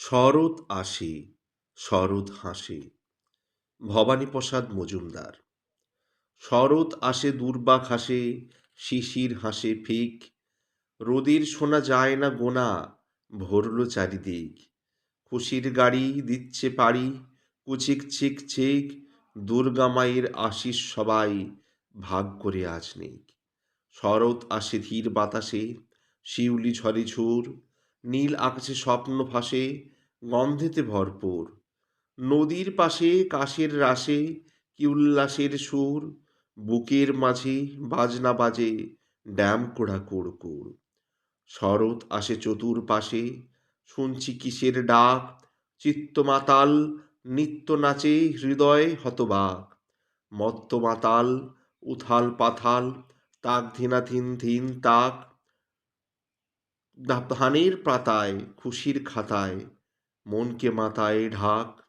শরৎ আসে, শরৎ হাসে। ভবানীপ্রসাদ মজুমদার। শরৎ আসে দুর্বাক হাসে, শিশির হাসে ফিক। রোদের শোনা যায় না গোনা, ভরল চারিদিক। খুশির গাড়ি দিচ্ছে পাড়ি, কুচিক চিক চিক, দুর্গা মায়ের আশিস সবাই ভাগ করে আজ নেই। শরৎ আসে ধীর বাতাসে, শিউলি ঝরে ঝুর। নীল আকাশে স্বপ্ন ভাসে, গন্ধেতে ভরপুর। নদীর পাশে কাশের রাশে, কি উল্লাসের সুর। বুকের মাঝে বাজনা বাজে, ড্যাম কোড়া কুড় কুড় শরৎ আসে চতুর পাশে শুনছি কিসের ডাক। চিত্তমাতাল নিত্য নাচে, হৃদয় হতবাক। মত্ত মাতাল উথাল পাথাল, তাক ধিনা ধিন তাক। ধানের পাতায়, খুশির খাতায়, মনকে মাথায় ঢাক।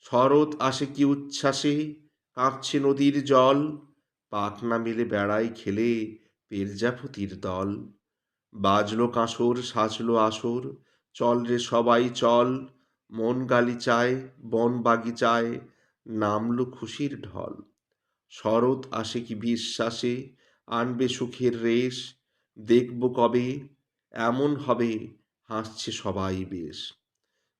শরৎ আসে কি উচ্ছ্বাসে, কাঁপছে নদীর জল। পাখনা মেলে বেড়ায় খেলে পেরজাপতির দল। বাজলো কাঁসর, সাজলো আসর, চল রে সবাই চল। মন গালিচায় বন বাগিচায় নামলো খুশির ঢল। শরৎ আসে কি বিশ্বাসে, আনবে সুখের রেশ। দেখব কবে এমন হবে, হাসছে সবাই বেশ।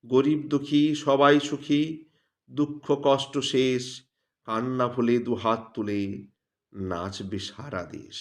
গরিব দুঃখী, সবাই সুখী, দুঃখ কষ্ট শেষ, কান্না ভুলে দুহাত তুলে নাচবে সারা দেশ।